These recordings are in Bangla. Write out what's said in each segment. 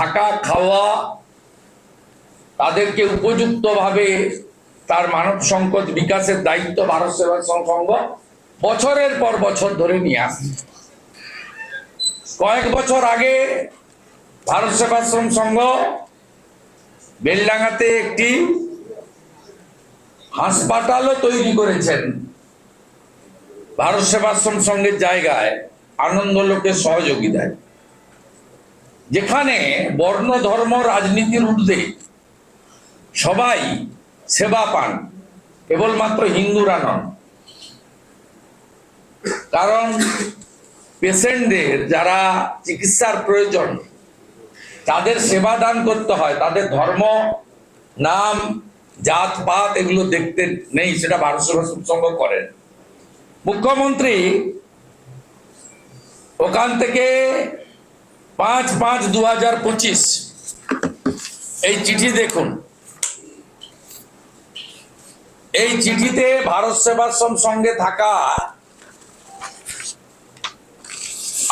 থাকা, খাওয়া তাদেরকে উপযুক্তভাবে তার মানব সম্পদ বিকাশের দায়িত্ব ভারত সেবা সংঘ বছরের পর বছর ধরে নিয়ে আসছে। কয়েক বছর আগে ভারত সেবাশ্রম সংঘ বেলডাঙ্গাতে একটি হাসপাতালও তৈরি করেছেন। ভারত সেবাশ্রম সংঘের জায়গায় আনন্দ লোকের সহযোগিতায়। যেখানে বর্ণ, ধর্ম, রাজনীতির ঊর্ধ্বে সবাই সেবা পান, কেবলমাত্র হিন্দুরা নন। কারণ পেশেন্টদের যারা চিকিৎসার প্রয়োজন, তাদের সেবা দান করতে হয়, তাদের ধর্ম, নাম, জাত, পাত এগুলো দেখতে নেই, সেটা ভারত সংঘ করেন মুখ্যমন্ত্রী ওখান থেকে পাঁচ পাঁচ দু হাজার পঁচিশ। এই চিঠি দেখুন। এই চিঠিতে ভারত সেবাশ্রম সঙ্গে থাকা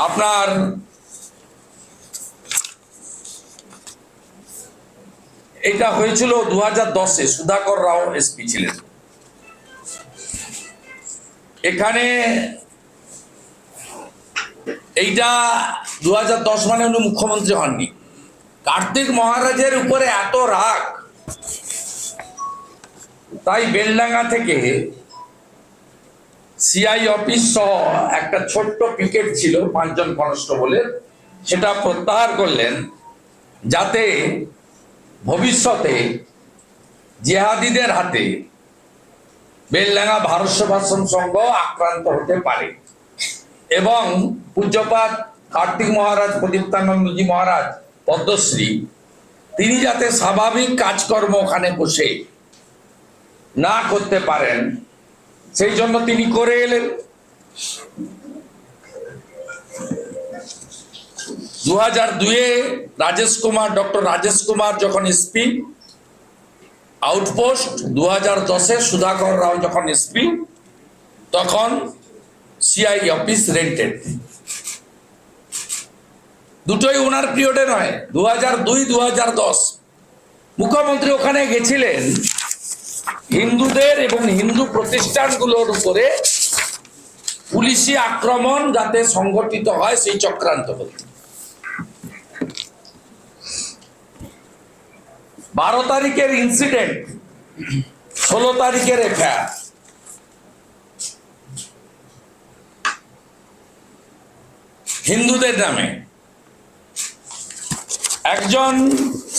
আপনার এটা হয়েছিল দু হাজার দশে সুধাকর রাও এসপি ছিলেন। এখানে এইটা দু হাজার দশ মানে উনি মুখ্যমন্ত্রী হননি। কার্তিক মহারাজের উপরে এত রাগ। তাই বেলডাঙ্গা থেকে সিআই অফিস সহ একটা ছোট্ট পিকেট ছিল, পাঁচজন কনস্টেবলের, সেটা প্রত্যাহার করলেন যাতে ভবিষ্যতে জেহাদিদের হাতে বেলডাঙ্গা ভারত সেবাশ্রম সংঘ আক্রান্ত হতে পারে। এবং পূজ্যপাত কার্তিক মহারাজ প্রদীপ্তানন্দজি মহারাজ, পদ্মশ্রী, তিনি যাতে স্বাভাবিক কাজকর্ম ওখানে বসে না করতে পারেন, সেই জন্য তিনি করে এলেন। দু হাজার দুয়ে রাজেশ কুমার, ডক্টর রাজেশ কুমার যখন এসপি আউটপোস্ট দু হাজার দশে সুধাকর রাও যখন এসপি তখন সিআই অফিস রেন্টেড দুটোই ওনার পিরিয়ডে নয় দু হাজার দুই দু হাজার দশ। মুখ্যমন্ত্রী ওখানে গেছিলেন। হিন্দুদের এবং হিন্দু প্রতিষ্ঠানগুলোর উপরে পুলিশি আক্রমণ যাতে সংগঠিত হয় সেই চক্রান্ত হল। বারো তারিখের ইনসিডেন্ট ষোলো তারিখের এফআইআর হিন্দুদের নামে। একজন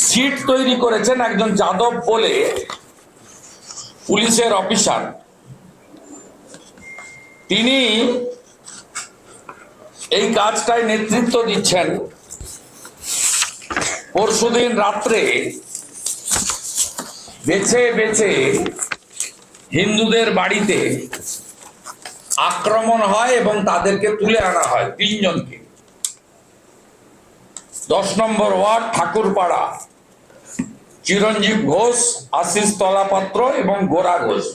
সিট তৈরি করেছেন, একজন যাদব বলে পুলিশের অফিসার। তিনি এই কাজটায় নেতৃত্ব দিচ্ছেন। পরশুদিন রাত্রে বেছে বেছে হিন্দুদের বাড়িতে আক্রমণ হয় এবং তাদেরকে তুলে আনা হয় তিনজনকে। দশ নম্বর ওয়ার্ড, ঠাকুরপাড়া। চিরঞ্জীব ঘোষ, আশিস তলাপাত্র এবং গোরা ঘোষ।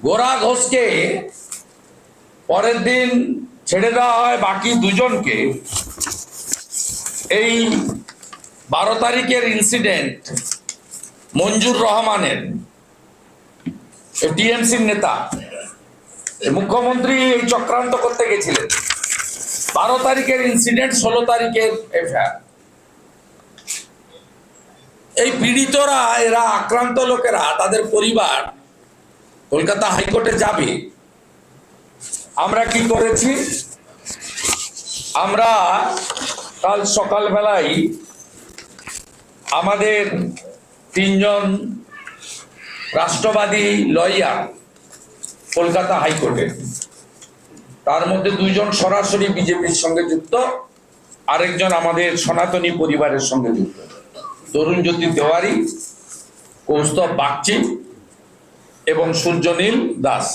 গোরা ঘোষকে পরের দিন ছেড়ে দেওয়া হয় বাকি দুজনকে। এই বারো তারিখের ইনসিডেন্ট মঞ্জুর রহমানের টিএমসির নেতা। মুখ্যমন্ত্রী এই চক্রান্ত করতে গেছিলেন। বারো তারিখের ইনসিডেন্ট ষোলো তারিখের এফআইআর। এই পীড়িতরা, এরা আক্রান্ত লোকেরা, তাদের পরিবার কলকাতা হাইকোর্টে যাবে। আমরা কি করেছি? আমরা কাল সকালবেলায় আমাদের তিনজন রাষ্ট্রবাদী লয়ার কলকাতা হাইকোর্টে। তার মধ্যে দুইজন সরাসরি বিজেপির সঙ্গে যুক্ত, আরেকজন আমাদের সনাতনী পরিবারের সঙ্গে যুক্ত। তরুণ জ্যোতি তেওয়ারি, কৌস্তব বাগচি এবং সূর্যনীল দাস।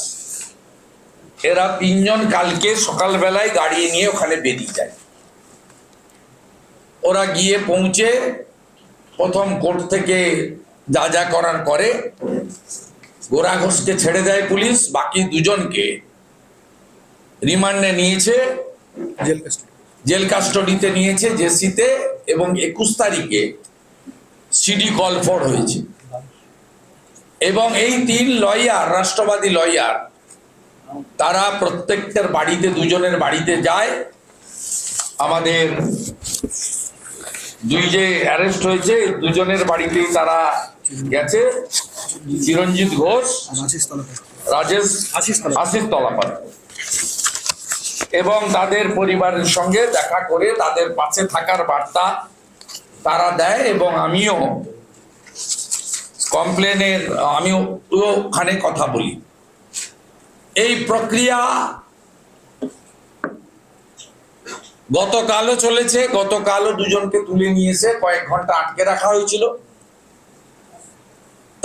এরা তিনজন কালকে সকালবেলায় গাড়ি নিয়ে ওখানে বেরিয়ে যায়। ওরা গিয়ে পৌঁছে প্রথম কোর্ট থেকে যা যা করার করে গোরা ঘোষকে ছেড়ে দেয় পুলিশ বাকি দুজনকে রিমান্ডে নিয়েছে জেল কাস্টডি। জেল কাস্টডিতে নিয়েছে জেসিতে এবং একুশ তারিখে সিডি কল ফর হয়েছে। এবং এই তিন লয়ার রাষ্ট্রবাদী লয়ার তারা প্রত্যেকটার বাড়িতে দুজনের বাড়িতে যায়। আমাদের দুই যে অ্যারেস্ট হয়েছে দুজনের বাড়িতেই তারা গেছে চিরঞ্জিত ঘোষ, রাজেশ, আশিস তলাপাত। এবং তাদের পরিবারের সঙ্গে দেখা করে তাদের পাশে থাকার বার্তা তারা দেয় এবং আমিও কমপ্লেনের, আমিও ওখানে কথা বলি। এই প্রক্রিয়া গতকালও চলেছে, গতকালও দুজনকে তুলে নিয়েছে, কয়েক ঘণ্টা আটকে রাখা হয়েছিল।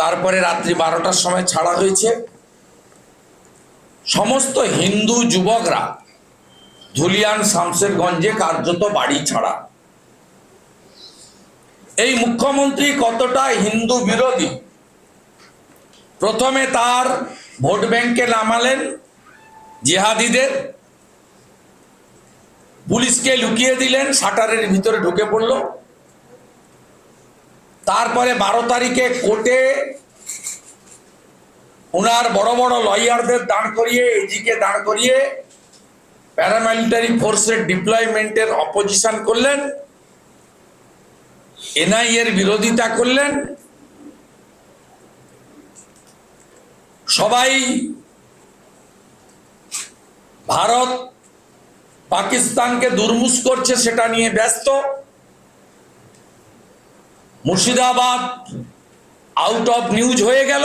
তারপরে রাত্রি বারোটার সময় ছাড়া হয়েছে। সমস্ত হিন্দু যুবকরা ধুলিয়ান শামসেরগঞ্জে কার্যত বাড়ি ছাড়া। এই মুখ্যমন্ত্রী কতটা হিন্দু বিরোধী? প্রথমে তার ভোট ব্যাংকে নামালেন জিহাদিদের। পুলিশকে লুকিয়ে দিলেন, শাটারের ভিতরে ঢুকে পড়ল। তারপরে বারো তারিখে কোর্টে ওনার বড় বড় লয়ারদের দাঁড় করিয়ে, এজিকে দাঁড় করিয়ে প্যারামিলিটারি ফোর্সের ডিপ্লয়মেন্টের অপোজিশন করলেন এনআই এর বিরোধিতা করলেন। সবাই ভারত পাকিস্তানকে দুর্মুষ করছে সেটা নিয়ে ব্যস্ত। মুর্শিদাবাদ আউট অফ নিউজ হয়ে গেল।